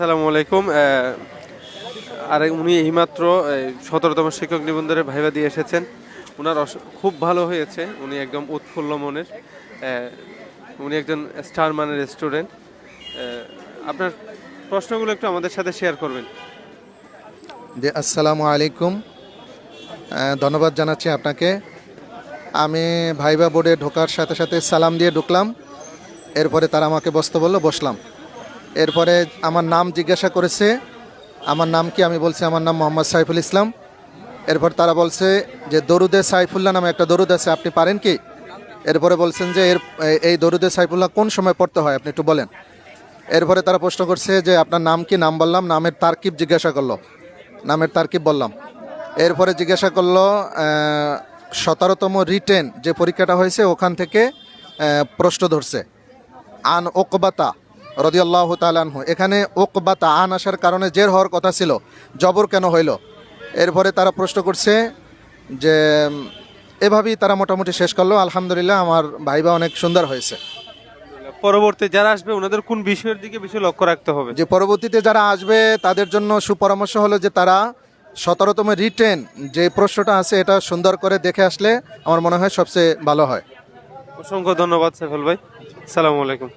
আসসালামু আলাইকুম। আর উনি এইমাত্র সতেরোতম শিক্ষক নিবন্ধনের ভাইবা দিয়ে এসেছেন। ওনার খুব ভালো হয়েছে। উনি একদম উৎফুল্ল মনের উনি একজন স্টার মানের স্টুডেন্ট। আপনার প্রশ্নগুলো একটু আমাদের সাথে শেয়ার করবেন। জি আসসালামু আলাইকুম। ধন্যবাদ জানাচ্ছি আপনাকে। আমি ভাইবা বোর্ডে ঢোকার সাথে সাথে সালাম দিয়ে ঢুকলাম। এরপরে তারা আমাকে বসতে বলল, বসলাম। এরপরে আমার নাম জিজ্ঞাসা করেছে, আমার নাম কি? আমি বলছি, আমার নাম মোহাম্মদ সাইফুল ইসলাম। এরপর তারা বলছে যে, দরুদে সাইফুল্লাহ নামে একটা দরুদ আছে, আপনি পারেন কি? এরপরে বলছেন যে, এর, এই দরুদে সাইফুল্লাহ কোন সময় পড়তে হয়? আপনি একটু বলেন। এরপরে তারা প্রশ্ন করছে যে, আপনার নাম কি? নাম বললাম, নামের তারকিব জিজ্ঞাসা করল। নামের তারকিব বললাম। এরপরে জিজ্ঞাসা করল সতেরোতম রিটেন যে পরীক্ষাটা হয়েছে, ওখান থেকে প্রশ্ন ধরছে। আন ওকবাতা রদিয়াল্লাহ তালানহু এখানে ওকবাতা আন আসার কারণে জের হওয়ার কথা ছিল। জবর কেন হইল? এরপরে তারা প্রশ্ন করছে যে এভাবেই তারা মোটামুটি শেষ করল। আলহামদুলিল্লাহ আমার ভাইবা অনেক সুন্দর হয়েছে। পরবর্তী যারা আসবে ওনাদের কোন বিষয়ের দিকে বেশি লক্ষ্য রাখতে হবে? যে পরবর্তীতে যারা আসবে তাদের জন্য সুপরামর্শ হলো যে তারা সতেরোতম রিটেন যে প্রশ্নটা আছে এটা সুন্দর করে দেখে আসলে আমার মনে হয় সবচেয়ে ভালো হয়। অসংখ্য ধন্যবাদ সাইফুল ভাই। সালামু আলাইকুম।